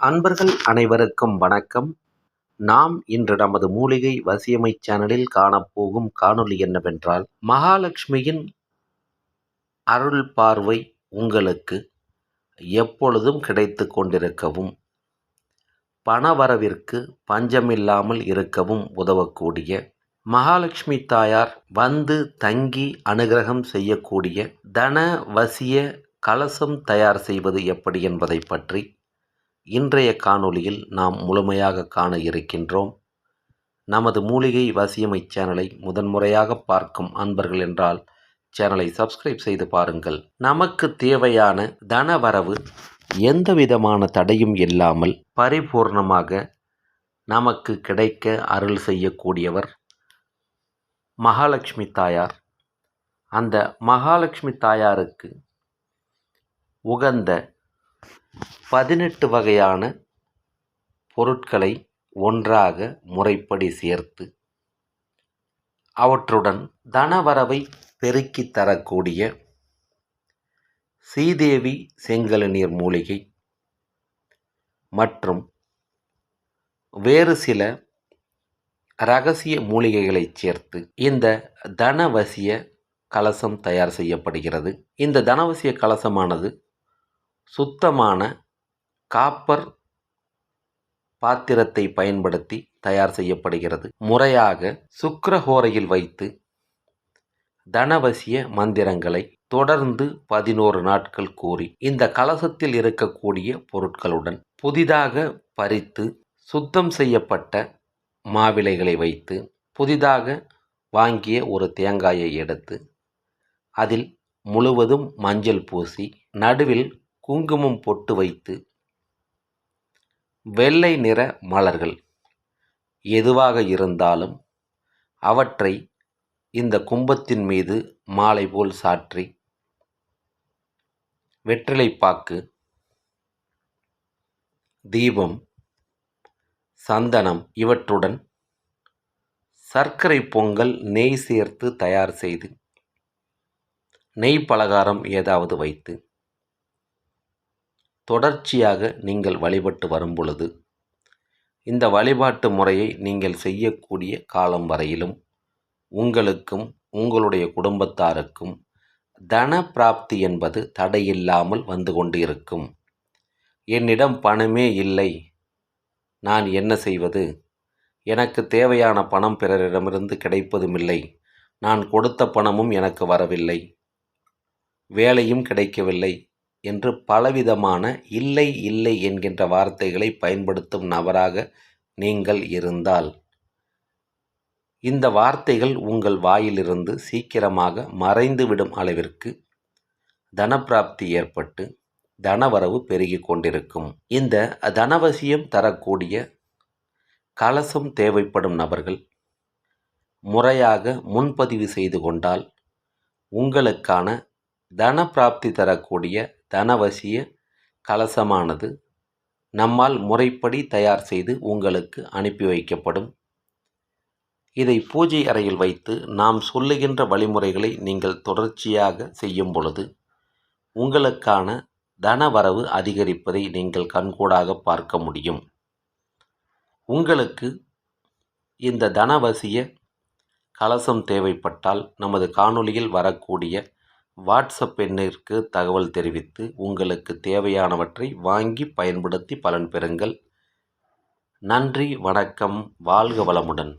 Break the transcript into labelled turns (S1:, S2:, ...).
S1: அன்பர்கள் அனைவருக்கும் வணக்கம். நாம் இன்று நமது மூலிகை வசியமை சேனலில் காணப்போகும் காணொளி என்னவென்றால் மகாலட்சுமியின் அருள் பார்வை உங்களுக்கு எப்பொழுதும் கிடைத்து கொண்டிருக்கவும் பணவரவிற்கு பஞ்சமில்லாமல் இருக்கவும் உதவக்கூடிய மகாலட்சுமி தாயார் வந்து தங்கி அனுகிரகம் செய்யக்கூடிய தன வசிய கலசம் தயார் செய்வது எப்படி என்பதை பற்றி இன்றைய காணொளியில் நாம் முழுமையாக காண இருக்கின்றோம். நமது மூலிகை வசியமை சேனலை முதன்முறையாக பார்க்கும் அன்பர்கள் என்றால் சேனலை சப்ஸ்கிரைப் செய்து பாருங்கள். நமக்கு தேவையான தனவரவு எந்த விதமான தடையும் இல்லாமல் பரிபூர்ணமாக நமக்கு கிடைக்க அருள் செய்யக்கூடியவர் மகாலட்சுமி தாயார். அந்த மகாலட்சுமி தாயாருக்கு உகந்த பதினெட்டு வகையான பொருட்களை ஒன்றாக முறைப்படி சேர்த்து அவற்றுடன் தனவரவை பெருக்கி தரக்கூடிய ஸ்ரீதேவி செங்கலநீர் மூலிகை மற்றும் வேறு சில ரகசிய மூலிகைகளை சேர்த்து இந்த தனவசிய கலசம் தயார் செய்யப்படுகிறது. இந்த தனவசிய கலசமானது சுத்தமான காப்பர் பாத்திரத்தை பயன்படுத்தி தயார் செய்யப்படுகிறது. முறையாக சுக்கரஹோரையில் வைத்து தனவசிய மந்திரங்களை தொடர்ந்து பதினோரு நாட்கள் கூறி இந்த கலசத்தில் இருக்கக்கூடிய பொருட்களுடன் புதிதாக பறித்து சுத்தம் செய்யப்பட்ட மாவிலைகளை வைத்து புதிதாக வாங்கிய ஒரு தேங்காயை எடுத்து அதில் முழுவதும் மஞ்சள் பூசி நடுவில் குங்குமம் பொட்டு வைத்து வெள்ளை நிற மலர்கள் எதுவாக இருந்தாலும் அவற்றை இந்த கும்பத்தின் மீது மாலை போல் சாற்றி வெற்றிலைப்பாக்கு தீபம் சந்தனம் இவற்றுடன் சர்க்கரை பொங்கல் நெய் சேர்த்து தயார் செய்து நெய் பலகாரம் ஏதாவது வைத்து தொடர்ச்சியாக நீங்கள் வழிபட்டு வரும் பொழுது இந்த வழிபாட்டு முறையை நீங்கள் செய்யக்கூடிய காலம் வரையிலும் உங்களுக்கும் உங்களுடைய குடும்பத்தாருக்கும் தன பிராப்தி என்பது தடையில்லாமல் வந்து கொண்டு இருக்கும் என்னிடம் பணமே இல்லை. நான் என்ன செய்வது? எனக்கு தேவையான பணம் பிறரிடமிருந்து கிடைப்பதுமில்லை. நான் கொடுத்த பணமும் எனக்கு வரவில்லை. வேலையும் கிடைக்கவில்லை. என்று பலவிதமான இல்லை இல்லை என்கின்ற வார்த்தைகளை பயன்படுத்தும் நபராக நீங்கள் இருந்தால் இந்த வார்த்தைகள் உங்கள் வாயிலிருந்து சீக்கிரமாக மறைந்துவிடும் அளவிற்கு தனப்பிராப்தி ஏற்பட்டு தனவரவு பெருகி கொண்டிருக்கும். இந்த தனவசியம் தரக்கூடிய கலசம் தேவைப்படும் நபர்கள் முறையாக முன்பதிவு செய்து கொண்டால் உங்களுக்கான தன பிராப்தி தரக்கூடிய தனவசிய கலசமானது நம்மால் முறைப்படி தயார் செய்து உங்களுக்கு அனுப்பி வைக்கப்படும். இதை பூஜை அறையில் வைத்து நாம் சொல்லுகின்ற வழிமுறைகளை நீங்கள் தொடர்ச்சியாக செய்யும் பொழுது உங்களுக்கான தனவரவு அதிகரிப்பதை நீங்கள் கண்கூடாக பார்க்க முடியும். உங்களுக்கு இந்த தனவசிய கலசம் தேவைப்பட்டால் நமது காணொளியில் வரக்கூடிய வாட்ஸ்அப் எண்ணிற்கு தகவல் தெரிவித்து உங்களுக்கு தேவையானவற்றை வாங்கி பயன்படுத்தி பலன் பெறுங்கள். நன்றி வணக்கம் வாழ்க வளமுடன்.